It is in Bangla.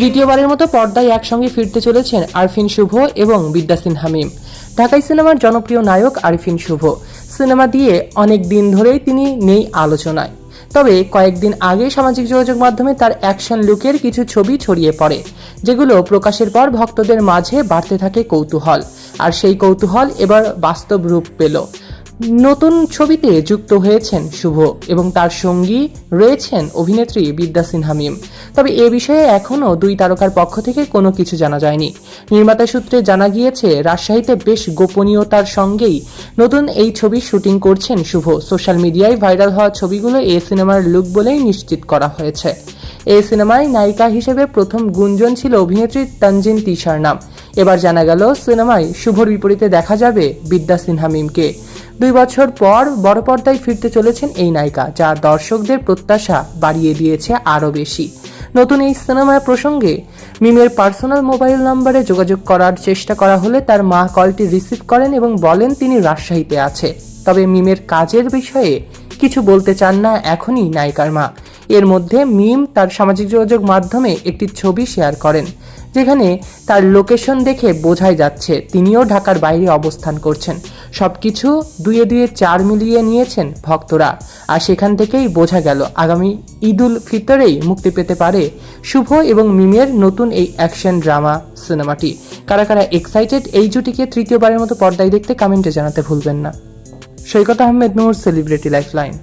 দ্বিতীয়বারের মতো পর্দায় একসঙ্গে ফিরতে চলেছেন আরফিন শুভ এবং বিদ্যাসিন হামিম ঢাকাই সিনেমার জনপ্রিয় নায়ক আরফিন শুভ। সিনেমা দিয়ে অনেক দিন ধরেই তিনি নেই আলোচনায়। তবে কয়েকদিন আগে সামাজিক যোগাযোগ মাধ্যমে তার অ্যাকশন লুকের কিছু ছবি ছড়িয়ে পড়ে, যেগুলো প্রকাশের পর ভক্তদের মাঝে বাড়তে থাকে কৌতূহল। আর সেই কৌতূহল এবার বাস্তব রূপ পেল। নতুন ছবিতে যুক্ত হয়েছেন শুভ এবং তার সঙ্গী রয়েছেন অভিনেত্রী বিদ্যা সিনহা মিম। তবে এ বিষয়ে এখনও দুই তারকার পক্ষ থেকে কোনো কিছু জানা যায়নি। নির্মাতা সূত্রে জানা গিয়েছে, রাজশাহীতে বেশ গোপনীয়তার সঙ্গেই নতুন এই ছবির শুটিং করছেন শুভ। সোশ্যাল মিডিয়ায় ভাইরাল হওয়া ছবিগুলো এ সিনেমার লুক বলেই নিশ্চিত করা হয়েছে। এই সিনেমায় নায়িকা হিসেবে প্রথম গুঞ্জন ছিল অভিনেত্রী তঞ্জিন তিশার নাম। এবার জানা গেল, সিনেমায় শুভর বিপরীতে দেখা যাবে বিদ্যা সিনহা মিমকে। দুই বছর পর বড় পর্দায় ফিরতে চলেছেন এই নায়িকা, যা দর্শকদের প্রত্যাশা বাড়িয়ে দিয়েছে আরও বেশি। নতুন এই সিনেমার প্রসঙ্গে মিমের পার্সোনাল মোবাইল নম্বরে যোগাযোগ করার চেষ্টা করা হলে তার মা কলটি রিসিভ করেন এবং বলেন তিনি রাজশাহীতে আছে। তবে মিমের কাজের বিষয়ে কিছু বলতে চান না এখনই নায়িকার মা। এর মধ্যে মিম তার সামাজিক যোগাযোগ মাধ্যমে একটি ছবি শেয়ার করেন। যেখানে তার লোকেশন দেখে বোঝাই যাচ্ছে তিনিও ঢাকার বাইরে অবস্থান করছেন। সবকিছু দুয়ে দুয়ে চার মিলিয়ে নিয়েছেন ভক্তরা। আর সেখান থেকেই বোঝা গেল, আগামী ঈদুল ফিতরেই মুক্তি পেতে পারে শুভ এবং মিমের নতুন এই অ্যাকশন ড্রামা সিনেমাটি। কারা কারা এক্সাইটেড এই জুটিকে তৃতীয়বারের মতো পর্দায় দেখতে কমেন্টে জানাতে ভুলবেন না। Saikat Ahmed Noor celebrity lifeline